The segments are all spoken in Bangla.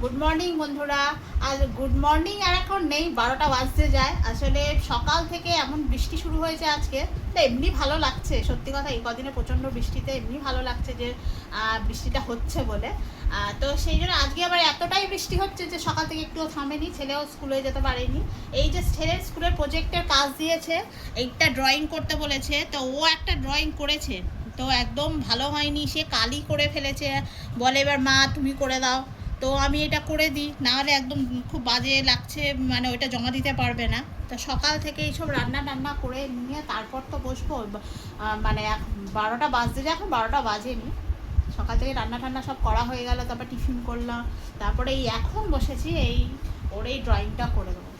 গুড মর্নিং বন্ধুরা। আর গুড মর্নিং আর এখন নেই, বারোটা বাজতে যায়। আসলে সকাল থেকে এমন বৃষ্টি শুরু হয়েছে আজকে, তো এমনি ভালো লাগছে। সত্যি কথা, এই কদিনে প্রচণ্ড বৃষ্টিতে এমনি ভালো লাগছে যে বৃষ্টিটা হচ্ছে বলে। তো সেই জন্য আজকে আবার এতটাই বৃষ্টি হচ্ছে যে সকাল থেকে একটুও থামেনি, ছেলেও স্কুলে যেতে পারেনি। এই যে ছেলের স্কুলের প্রজেক্টের কাজ দিয়েছে, এইটা ড্রয়িং করতে বলেছে, তো ও একটা ড্রয়িং করেছে। তো একদম ভালো হয়নি, সে কালি করে ফেলেছে। বলে এবার মা, তুমি করে দাও। তো আমি এটা করে দিই। নাহলে একদম খুব বাজে লাগছে মানে ওইটা জমা দিতে পারবে না। তো সকাল থেকে এইসব রান্না টান্না করে নিয়ে তারপর তো বসবো। মানে বারোটা বাজতে যে এখন বারোটা বাজেনি। সকাল থেকে রান্না টান্না সব করা হয়ে গেল, তারপর টিফিন করলাম। তারপরে এই এখন বসেছি, এই ওর এই ড্রয়িংটা করে দেবো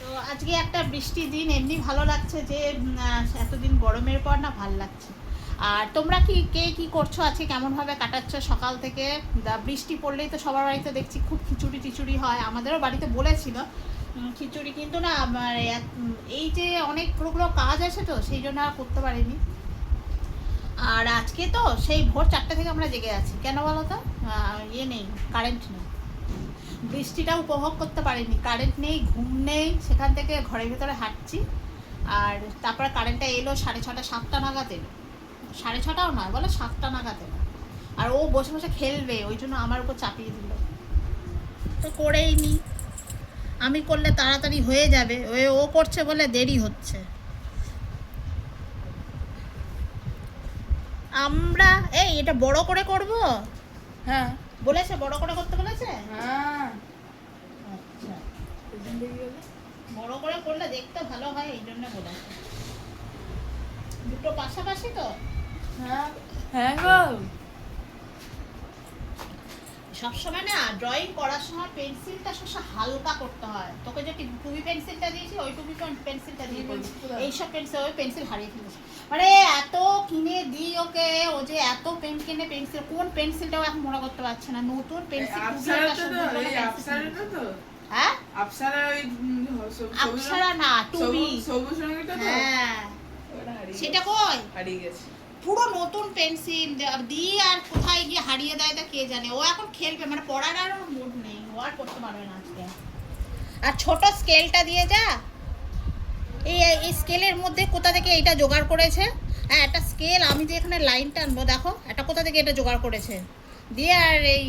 তো আজকে একটা বৃষ্টি দিন এমনি ভালো লাগছে যে এতদিন গরমের পর না ভালো লাগছে। আর তোমরা কি কে কি করছ আজকে? কেমনভাবে কাটাচ্ছ সকাল থেকে? বৃষ্টি পড়লেই তো সবার বাড়িতে দেখছি খুব খিচুড়ি টিচুড়ি হয়। আমাদেরও বাড়িতে বলেছিল খিচুড়ি কিন্তু না উম, এই যে অনেকগুলো কাজ আছে তো সেই জন্য আর করতে পারিনি। আর আজকে তো সেই ভোর চারটে থেকে আমরা জেগে আছি। কেন বলো তো? ইয়ে নেই কারেন্ট নেই। বৃষ্টিটা উপভোগ করতে পারিনি। কারেন্ট নেই, ঘুম নেই, সেখান থেকে ঘরের ভিতরে হাঁটছি। আর তারপরে কারেন্টটা এলো সাড়ে ছটা, সাতটা নাগাদ এলো। সাড়ে ছটাও নয়, বলে সাতটা নাগাদ এলো। আর ও বসে বসে খেলবে, ওই জন্য আমার উপর চাপিয়ে দিল। তো করেই নি। আমি করলে তাড়াতাড়ি হয়ে যাবে ওই ও করছে বলে দেরি হচ্ছে। আমরা, এই এটা বড় করে করব? হ্যাঁ। বলেছে বড় করে করতে বলেছে? হ্যাঁ। আচ্ছা। বড় করে করলে দেখতে ভালো হয় এই জন্য বলেছে। দুটো পাশাপাশি তো? হ্যাঁ। হ্যাঁ গো। সবসময় না ড্রয়িং করার সময় পেন্সিলটা সবসময় হালকা করতে হয়। তোকে যে টুবি পেন্সিলটা দিয়েছি ওই টুবি পেন্সিলটা দিয়ে কোথায়? এইসব পেন্সিল ওই পেন্সিল হারিয়ে ফেলেছে। মানে এত কিনে দিই ওকে ও যে এত পেন কিনে পেন্সিল কোন পেন্সিলটাও এখন মনে করতে পারছে না। নতুন পেন্সিল তো হ্যাঁ? না টুবি হ্যাঁ। সেটা। কই? হারিয়ে গেছে। পুরো নতুন পেন্সিল দিয়ে আর কোথায় গিয়ে হারিয়ে দেয় তা কে জানে? ও এখন খেলবে মানে পড়ার আর ওর মুড নেই। ও আর করতে পারবে না আজকে। আর ছোট স্কেলটা দিয়ে যা। এই এই স্কেলের মধ্যে কোথা থেকে এটা জোগাড় করেছে? হ্যাঁ একটা স্কেল, আমি যে এখানে লাইন টানবো দেখো এটা কোথা থেকে এটা জোগাড় করেছে? দিয়ে আর এই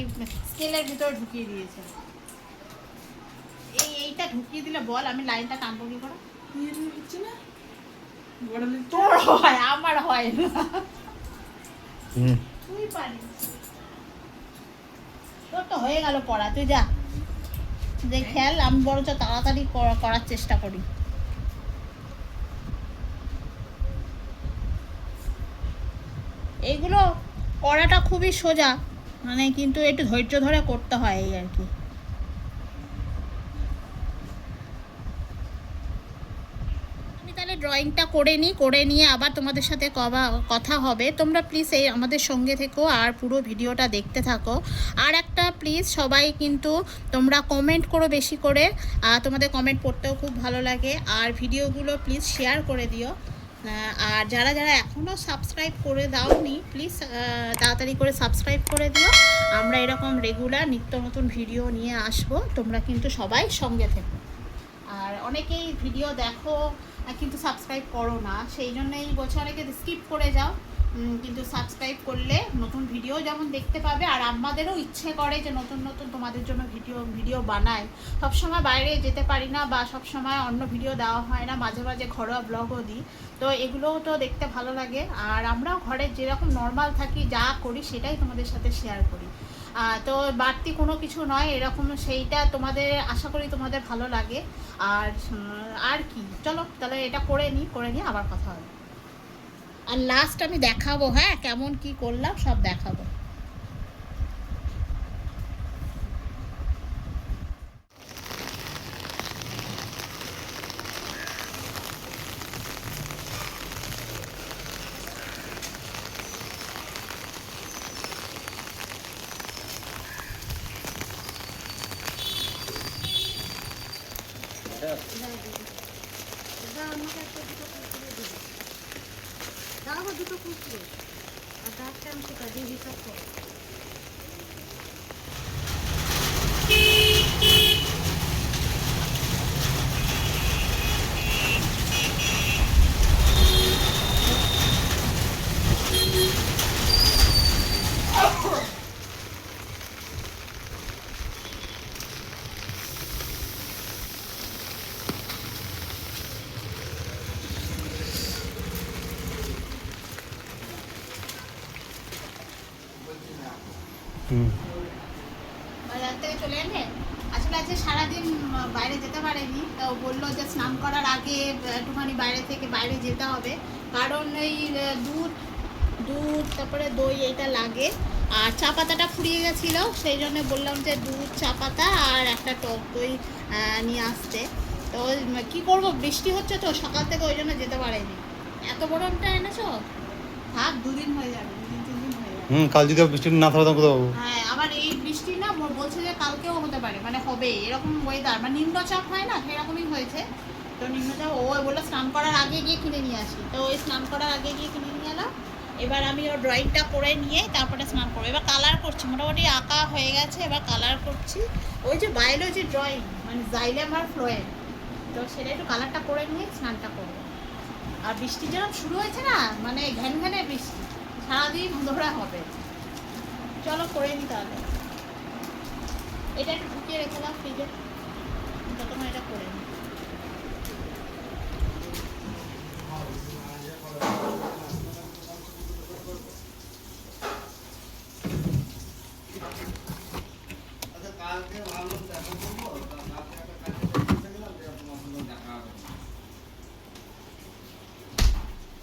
স্কেলের ভিতর ঢুকিয়ে দিয়েছে। এই, এইটা ঢুকিয়ে দিলে বল, আমি লাইনটা টানবো কি করে? না। তোর হয় আমার হয় না তুই পারিস তোর তো হয়ে গেল পড়া তুই যা যে খেয়াল আমি বরঞ্চ তাড়াতাড়ি করার চেষ্টা করি এইগুলো করাটা খুবই সোজা মানে কিন্তু একটু ধৈর্য ধরে করতে হয় এই আর কি আমি তাহলে ড্রয়িংটা করে নিই, করে নিয়ে আবার তোমাদের সাথে কবা, কথা হবে। তোমরা প্লিজ এই আমাদের সঙ্গে থেকো আর পুরো ভিডিওটা দেখতে থাকো। আর একটা প্লিজ সবাই কিন্তু তোমরা কমেন্ট করো বেশি করে। তোমাদের কমেন্ট পড়তেও খুব ভালো লাগে। আর ভিডিওগুলো প্লিজ শেয়ার করে দিও। আর যারা যারা এখনও সাবস্ক্রাইব করে দাওনি প্লিজ তাড়াতাড়ি করে সাবস্ক্রাইব করে দিও। আমরা এরকম রেগুলার নিত্য নতুন ভিডিও নিয়ে আসব। তোমরা কিন্তু সবাই সঙ্গে থেকো। আর অনেকেই ভিডিও দেখো কিন্তু সাবস্ক্রাইব করো না। সেই জন্যই বলছে অনেকে স্কিপ করে যাও। কিন্তু সাবস্ক্রাইব করলে নতুন ভিডিও যেমন দেখতে পাবে, আর আমাদেরও ইচ্ছে করে যে নতুন নতুন তোমাদের জন্য ভিডিও ভিডিও বানাই। সবসময় বাইরে যেতে পারি না বা সবসময় অন্য ভিডিও দেওয়া হয় না, মাঝে মাঝে ঘরোয়া ব্লগও দিই। তো এগুলোও তো দেখতে ভালো লাগে। আর আমরাও ঘরে যেরকম নর্মাল থাকি, যা করি সেটাই তোমাদের সাথে শেয়ার করি। তো বাড়তি কোনো কিছু নয়, এরকম সেইটা তোমাদের, আশা করি তোমাদের ভালো লাগে। আর আর কি? চলো, তাহলে এটা করে নিই করে নিয়ে আবার কথা হবে। আর লাস্ট আমি দেখাবো হ্যাঁ? কেমন কি করলাম, সব দেখাবো। এবার আমাকে একটা দুটো কুকুরে দিবি দাও গো দুটো কুকুরে আর ডাক্তার আমি কোথায় দিয়ে হিসাব করো হুম চলে আসলে আজকে সারাদিন বাইরে যেতে পারেনি। তো বলল যে স্নান করার আগে একটুখানি বাইরে থেকে বাইরে যেতে হবে। কারণ দুধ দুধ, তারপরে দই এটা লাগে। আর চা পাতাটা ফুরিয়ে গেছিল, সেই জন্য বললাম যে দুধ, চা পাতা আর একটা টক দই নিয়ে আসতে। তো কি করব? বৃষ্টি হচ্ছে তো, সকাল থেকে ওই জন্য যেতে পারেনি। এত বড় একটা এনেছো? থাক, দুদিন হয়ে যাবে দুদিন তিন দিন হয়ে যাবে হুম, কাল যদি বৃষ্টি না থাকে তখন কোথাও হ্যাঁ আবার এই বৃষ্টি না বলছে যে কালকেও হতে পারে মানে হবে এরকম ওয়েদার মানে নিম্নচাপ হয় না, সেরকমই হয়েছে। তো নিম্নচাপ, ও বলল স্নান করার আগে গিয়ে কিনে নিয়ে আসি। তো ওই স্নান করার আগে গিয়ে কিনে নিয়ে এলাম এবার আমি ওর ড্রয়িংটা করে নিয়ে তারপরে স্নান করব। এবার কালার করছি, মোটামুটি আঁকা হয়ে গেছে, এবার কালার করছি। ওই যে বায়োলজি ড্রয়িং মানে জাইলেম আর ফ্লোয়েম তো সেটা একটু কালারটা করে নিয়ে স্নানটা করব। আর বৃষ্টি যেরকম শুরু হয়েছে না মানে ঘ্যান ঘ্যানে বৃষ্টি। সারাদিন ধরে হবে। চলো করে নি তাহলে। এটা একটু ঢুকিয়ে রেখেলাম ফ্রিজে তখন এটা করে নি।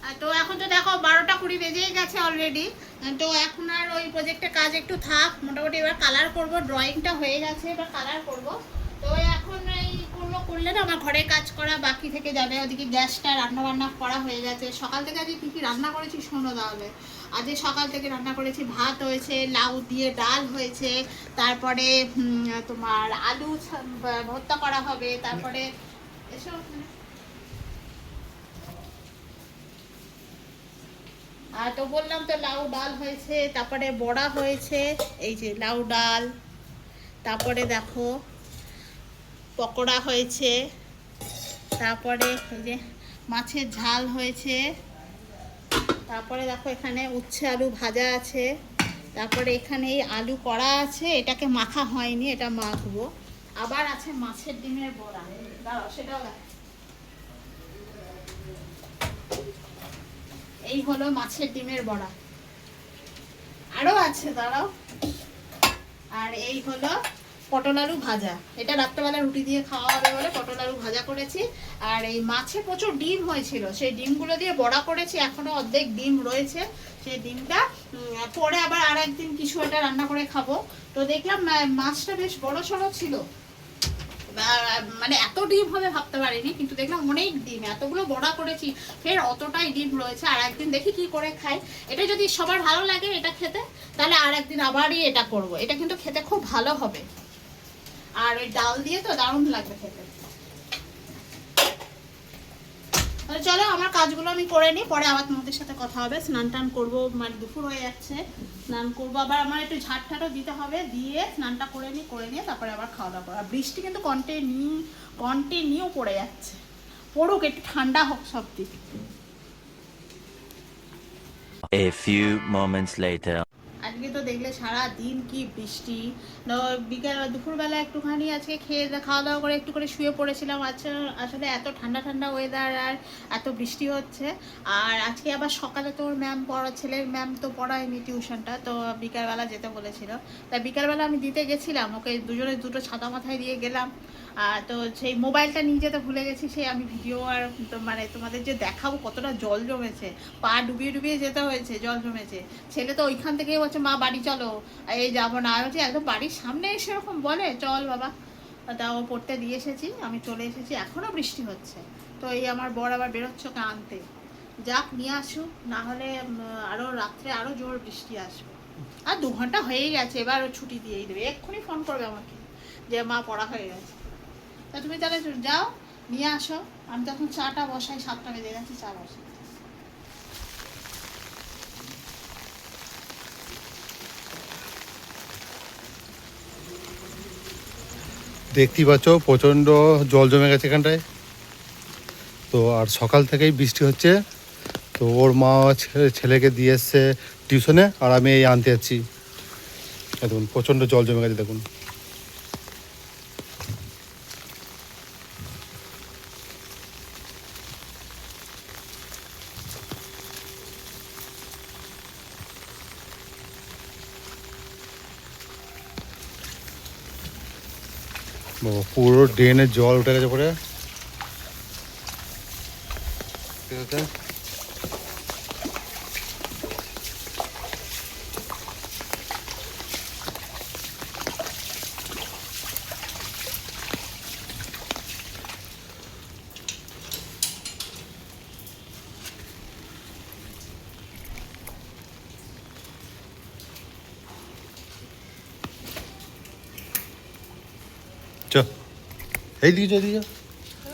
আর তো এখন তো দেখো বারোটা কুড়ি বেজেই গেছে অলরেডি তো এখন আর ওই প্রজেক্টের কাজ একটু থাক, মোটামুটি এবার কালার করব ড্রয়িংটা হয়ে গেছে, এবার কালার করব। তো এখন এই করব করলে না আমার ঘরে কাজ করা বাকি থেকে যাবে, ওদিকে গ্যাসটা রান্না বান্না করা হয়ে গেছে। সকাল থেকে আজকে কী কী রান্না করেছি শোনো তাহলে। আজকে সকাল থেকে রান্না করেছি, ভাত হয়েছে, লাউ দিয়ে ডাল হয়েছে, তারপরে তোমার আলু ভর্তা করা হবে, তারপরে এসব তো বললাম তো লাউ ডাল হয়েছে, তারপরে বড়া হয়েছে, এই যে লাউ ডাল, তারপরে দেখো পকোড়া হয়েছে, তারপরে এই যে মাছের ঝাল হয়েছে, তারপরে দেখো এখানে উচ্ছে আলু ভাজা আছে, তারপরে এখানে এই আলু করা আছে, এটাকে মাখা হয়নি, এটা মাখবো, আবার আছে মাছের ডিমের বড়া, দাঁড়াও, সেটাও দেখো। এই হলো মাছের ডিমের বড়া। আরও আছে, দাঁড়াও। আর এই হলো পটল আলু ভাজা। এটা রাত্রেবেলা রুটি দিয়ে খাওয়া হবে বলে পটল আলু ভাজা করেছি। আর এই মাছে প্রচুর ডিম হয়েছিল। সেই ডিমগুলো দিয়ে বড়া করেছি। এখনও অর্ধেক ডিম রয়েছে। সেই ডিমটা পরে আবার আর একদিন কিছু একটা রান্না করে খাব। তো দেখলাম মাছটা বেশ বড় সড়ো ছিল। মানে এত ডিম হবে ভাবতে পারিনি, কিন্তু দেখলাম অনেক ডিম, এতগুলো বড়া করেছি, ফের অতটাই ডিম রয়েছে, আর একদিন দেখি কি করে খাই। এটা যদি সবার ভালো লাগে এটা খেতে, তাহলে আর একদিন আবারই এটা করব। এটা কিন্তু খেতে খুব ভালো হবে। আর ওই ডাল দিয়ে তো দারুণ লাগবে খেতে তাহলে চলো, আমার কাজগুলো আমি করে নিই, পরে আবার তোমাদের সাথে কথা হবে। স্নান টান করব মানে দুপুর হয়ে যাচ্ছে। স্নান করব, আবার আমার একটু ঝাড় ঠাটও দিতে হবে, দিয়ে স্নানটা করে নিই, করে নিয়ে তারপরে আবার খাওয়া দাওয়া করব। আর বৃষ্টি কিন্তু কন্টিনিউ কন্টিনিউ পড়ে যাচ্ছে। পড়ুক, একটু ঠান্ডা হোক সব দিক। A few moments later. আজকে তো দেখলে সারা দিন কি বৃষ্টি। বিকেল, দুপুরবেলা একটুখানি আজকে খেয়ে খাওয়া দাওয়া করে একটু করে শুয়ে পড়েছিলাম। আচ্ছা আসলে এত ঠান্ডা ঠান্ডা ওয়েদার আর এত বৃষ্টি হচ্ছে। আর আজকে আবার সকালে তোর ম্যাম পড়া, ছেলের ম্যাম তো পড়ায়নি টিউশনটা তো বিকালবেলা যেতে বলেছিল। তাই বিকালবেলা আমি দিতে গেছিলাম, ওকে দুজনে দুটো ছাতা মাথায় দিয়ে গেলাম। তো সেই মোবাইলটা নিয়ে যেতে ভুলে গেছি সেই আমি ভিডিও আর মানে তোমাদের যে দেখাবো কতটা জল জমেছে। পা ডুবিয়ে ডুবিয়ে যেতে হয়েছে জল জমেছে। ছেলে তো ওইখান থেকেই বলছে মা বাড়ি চলো। এই যাব না। বলছি একদম বাড়ির সামনে এসে এরকম বলে? চল বাবা। তা ও পড়তে দিয়ে এসেছি আমি চলে এসেছি। এখনও বৃষ্টি হচ্ছে। তো এই আমার বর আবার বেরোচ্ছে ওকে আনতে। যাক নিয়ে আসুক। না হলে উম, আরও রাত্রে আরও জোর বৃষ্টি আসবে। আর দু ঘণ্টা হয়েই গেছে এবার ছুটি দিয়েই দেবে। এক্ষুনি ফোন করবে আমাকে যে মা পড়া হয়ে গেছে। তা তুমি তাহলে যাও, নিয়ে আসো। আমি তখন চাটা বসাই, সাতটা বেজে গেছে, চা বসাই। দেখতেই পাচ্ছ, প্রচণ্ড জল জমে গেছে এখানটায়। তো আর সকাল থেকেই বৃষ্টি হচ্ছে। তো ওর মা ছেলেকে দিয়ে এসছে টিউশনে, আর আমি এই আনতে যাচ্ছি। দেখুন, প্রচণ্ড জল জমে গেছে, দেখুন। পুরো ড্রেনের জল উঠে গেছে পরে। এইদিকে চো এইদিকে চো।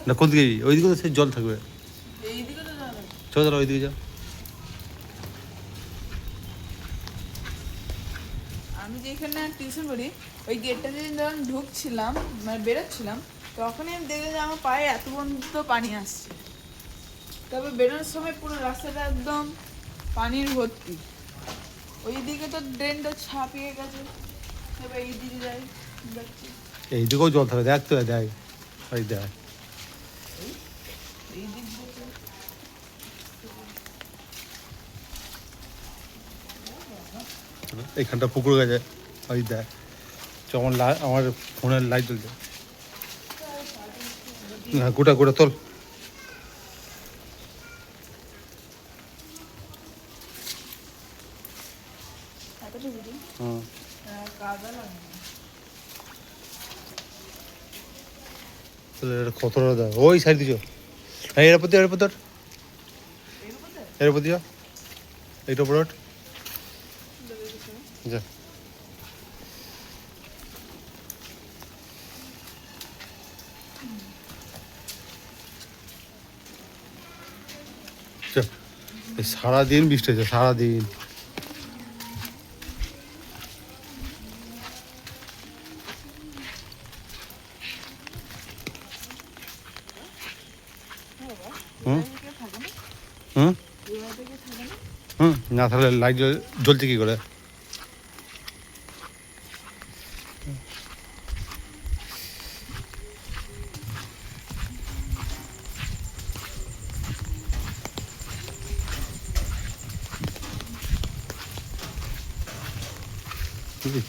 না কোন দিকে যাবি? ওইদিকে তো সেই জল থাকবে। এইদিকে তো যাবে। চো দাঁড়া ওইদিকে যা। আমি যেখানে টিউশন করি ওই গেটটা দিয়ে যখন ঢুকছিলাম মানে বেরোচ্ছিলাম তখনই আমি দেখলাম যে আমার পায়ে এত পর্যন্ত পানি আসছে। তবে বেরোনোর সময় পুরো রাস্তাটা একদম পানির ভর্তি। ওই দিকে তো ড্রেনটা ছাপিয়ে গেছে। এবার এই দিকে যাই দেখছি। এইদিকেও জল থাকবে দেখ তো দেখ। ওই দেখ এইখানটা পুকুর গেছে। ওই দেখ চ আমার ফোনের লাইট জ্বলছে। না গোটা গোটা তোল এতটুকু দিই হুম কাদা লাগে তাহলে এটা ওই সাইড দিছ। হ্যাঁ এর উপর ওঠ। যা। সারাদিন বৃষ্টি হয়েছে সারাদিন। হুম না তাহলে লাইট জ্বল- জ্বলছে কি করে?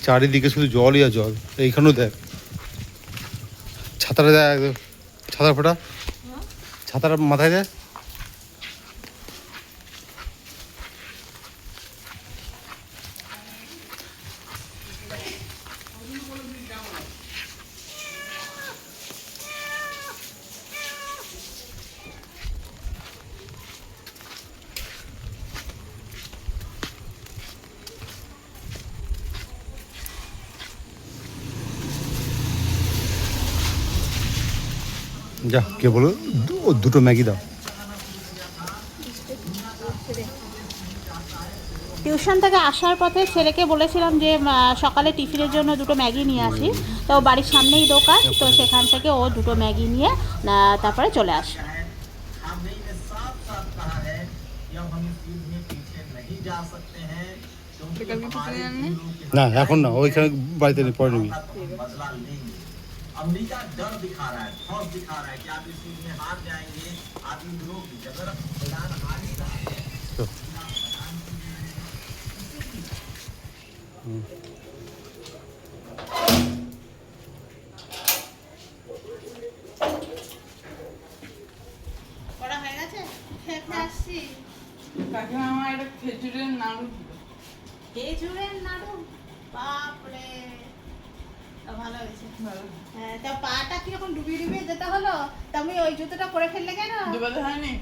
চারিদিকে শুধু জলই আর জল। এইখানেও দেখ। ছাতাটা দেখ একদম। ছাতা ফোটা। ছাতাটা মাথায় দেয় যা কে বলো? দুটো ম্যাগি দাও। টিউশন থেকে আসার পথে ছেলেকে বলেছিলাম যে সকালে টিফিনের জন্য দুটো ম্যাগি নিয়ে আসি। তো বাড়ির সামনেই দোকান তো সেখান থেকে ও দুটো ম্যাগি নিয়ে তারপরে চলে আসে। না এখন না ওইখানে বাড়িতে পড়ে নিবি। का तो हम बदला लेंगे अमेरिका डर दिखा रहा है खौफ दिखा रहा है कि आप इस युद्ध में हार जाएंगे आप इन लोगों की जगह ईरान हार ही रहा है তো পড়া হয়ে গেছে খেতে আসছি কাকিমা আমার একটা খেজুরের নাড়ু দিল। খেজুরের নাড়ু বাপরে তা ভালো হয়েছে। ভালো। হ্যাঁ তা পাটা কীরকম ডুবিয়ে ডুবিয়ে যেতে হলো? তা আমি ওই জুতোটা পরে ফেললে কেন? দুবারে হয়নি।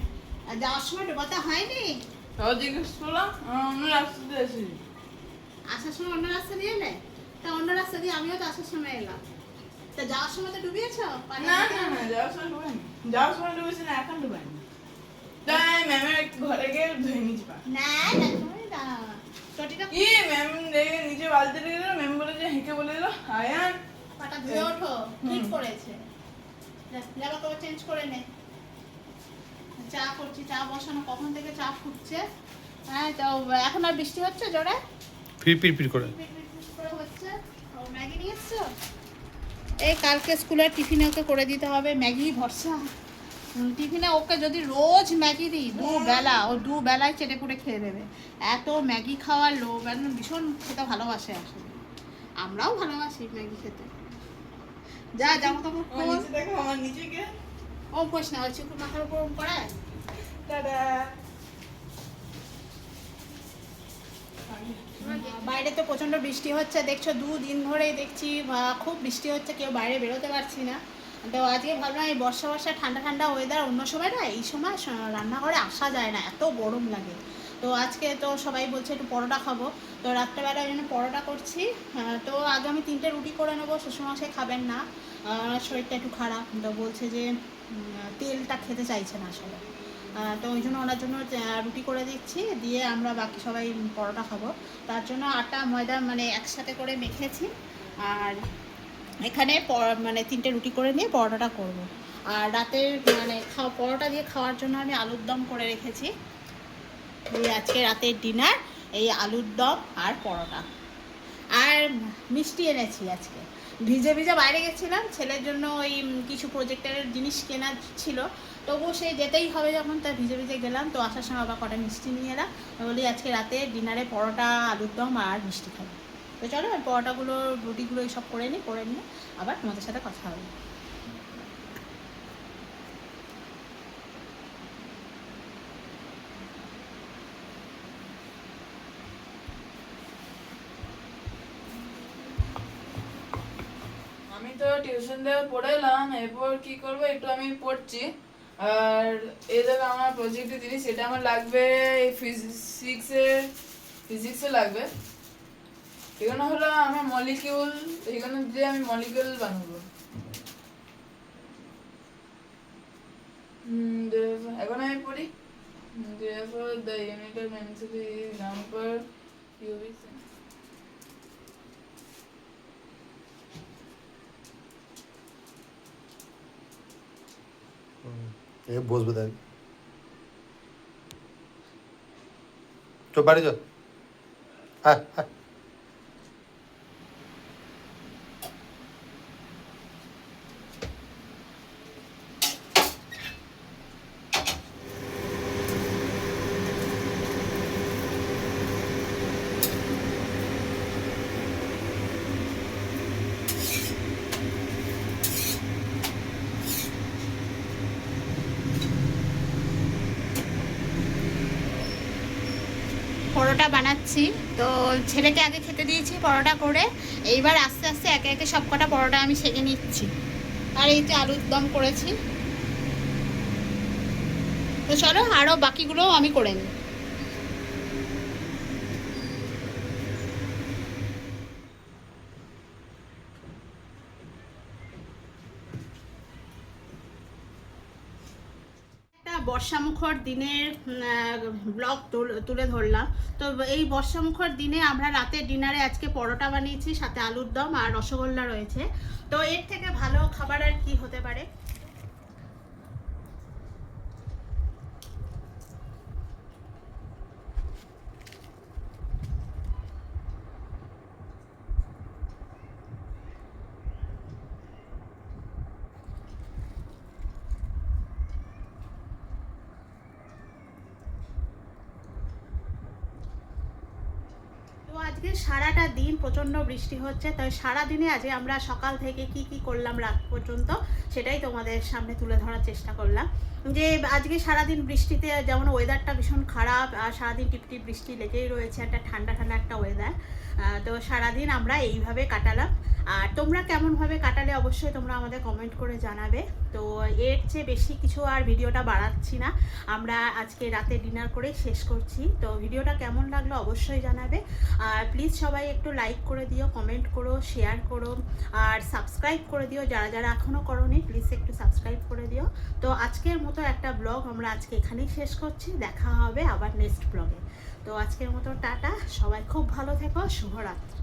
আর যাওয়ার সময় ডোবাতে হয়নি? জিজ্ঞেস করলাম অন্য রাস্তাতে আসি আসার সময় অন্য রাস্তা দিয়ে এলে? তা অন্য রাস্তা দিয়ে আমিও তো আসার সময় এলাম। তা যাওয়ার সময় তো ডুবিয়েছো? না না না যাওয়ার সময় ডুবাইনি। যাওয়ার সময় ডুবেছি না এখন ডুবাইনি। তাই ম্যামের ঘরে গিয়ে ধুয়ে নিয়েছি পা। না না তুমি না ম্যাম নিচে বালতি রেখে ম্যাম বলে যে হেঁকে বলে আয়ান? পাটা ধুয়ে ওঠো ঠিক করেছে। যা, জামা কাপড় চেঞ্জ করে নে। চা করছি চা বসানো কখন থেকে চা ফুটছে? হ্যাঁ তো এখন আর বৃষ্টি হচ্ছে জোরে? ফির পির পির করে। হচ্ছে। ও ম্যাগি নিয়ে এসছো এই কালকে স্কুলের টিফিনে ওকে করে দিতে হবে। ম্যাগি ভরসা। টিফিনে ওকে যদি রোজ ম্যাগি দিই দু বেলা ও দু বেলায় চেটে পুটে খেয়ে দেবে। এত ম্যাগি খাওয়ার লোভ একদম ভীষণ খেতে ভালোবাসে আসলে। আমরাও ভালোবাসি ম্যাগি খেতে। যা জামা কাপড় খোল দেখো আমার নিচে কে? ওম না ওই চিকুর মাথার উপর ওম করায় বাইরে তো প্রচণ্ড বৃষ্টি হচ্ছে দেখছ দুদিন ধরেই দেখছি খুব বৃষ্টি হচ্ছে কেউ বাইরে বেরোতে পারছি না। তো আজকে ভাবলাম এই বর্ষা বর্ষা ঠান্ডা ঠান্ডা ওয়েদার অন্য সময় না এই সময় রান্নাঘরে আসা যায় না এত গরম লাগে। তো আজকে তো সবাই বলছে একটু পরোটা খাব। তো রাত্রেবেলা ওই জন্য পরোটা করছি। তো আগে আমি তিনটে রুটি করে নেব, শ্বশুরমশাই খাবেন না। শরীরটা একটু খারাপ, তো বলছে যে তেলটা খেতে চাইছে না আসলে। তো ওই জন্য ওনার জন্য রুটি করে দিচ্ছি, দিয়ে আমরা বাকি সবাই পরোটা খাব। তার জন্য আটা, ময়দা মানে একসাথে করে মেখেছি। আর এখানে মানে তিনটে রুটি করে নিয়ে পরোটাটা করব। আর রাতের মানে খাওয়া, পরোটা দিয়ে খাওয়ার জন্য আমি আলুর দম করে রেখেছি। আজকে রাতের ডিনার। এই আলুর দম আর পরোটা। আর মিষ্টি এনেছি আজকে। ভিজে ভিজে বাইরে গেছিলাম, ছেলের জন্য ওই কিছু প্রজেক্টের জিনিস কেনা ছিল। তবুও সে যেতেই হবে যখন তা ভিজে ভিজে গেলাম। তো আসার সময় আবার কটা মিষ্টি নিয়ে এলাম। বলি, আজকে রাতে ডিনারে পরোটা, আলুর দম আর মিষ্টি খাব। তো চলো পরোটাগুলো, রুটিগুলো এইসব করে নিই, করে নিয়ে আবার তোমাদের সাথে কথা হবে আমি তো টিউশন থেকে পড়ে এলাম, এরপর কি করব একটু আমি পড়ছি। আর এই দেখো আমার প্রজেক্টে জিনিস সেটা আমার লাগবে ফিজিক্সের ফিজিক্সে লাগবে। এখানে হলো আমার মলিকিউল এখানে দিয়ে আমি মলিকিউল বানাবো। এখন আমি পড়ি। therefore the unit density is number এ বসবে তাই চো বাড়ি যা হ্যাঁ হ্যাঁ পরোটা বানাচ্ছি তো ছেলেকে আগে খেতে দিয়েছি পরোটা করে। এইবার আস্তে আস্তে একে একে সব কটা পরোটা আমি সেঁকে নিচ্ছি। আর এই যে আলুর দম করেছি। তো চলো আরও বাকিগুলোও আমি করে নিই একটা বর্ষামুখর দিনের ব্লগ তুলে ধরলাম। তো এই বর্ষামুখর দিনে আমরা রাতে ডিনারে আজকে পরোটা বানিয়েছি, সাথে আলুর দম আর রসগোল্লা রয়েছে। তো এর থেকে ভালো খাবার আর কি হতে পারে? আজকে সারাটা দিন প্রচণ্ড বৃষ্টি হচ্ছে, তাই সারা দিনে আজকে আমরা সকাল থেকে কি কি করলাম রাত পর্যন্ত সেটাই তোমাদের সামনে তুলে ধরার চেষ্টা করলাম। যে আজকে সারাদিন বৃষ্টিতে যেমন ওয়েদারটা ভীষণ খারাপ, আর সারাদিন টিপটিপ বৃষ্টি লেগেই রয়েছে, একটা ঠান্ডা ঠান্ডা একটা ওয়েদার তো সারাদিন আমরা এইভাবে কাটালাম। আর তোমরা কেমনভাবে কাটালে অবশ্যই তোমরা আমাদের কমেন্ট করে জানাবে। তো এর চেয়ে বেশি কিছু আর ভিডিওটা বাড়াচ্ছি না। আমরা আজকে রাতে ডিনার করে শেষ করছি। তো ভিডিওটা কেমন লাগল অবশ্যই জানাবে। আর প্লিজ সবাই একটু লাইক করে দিও কমেন্ট করো শেয়ার করো। আর সাবস্ক্রাইব করে দিও, যারা যারা এখনও করোনি প্লিজ একটু সাবস্ক্রাইব করে দিও। তো আজকের মতো একটা ব্লগ আমরা আজকে এখানেই শেষ করছি। দেখা হবে আবার নেক্সট ব্লগে তো আজকের মতো টাটা। সবাই খুব ভালো থেকো শুভরাত্রি।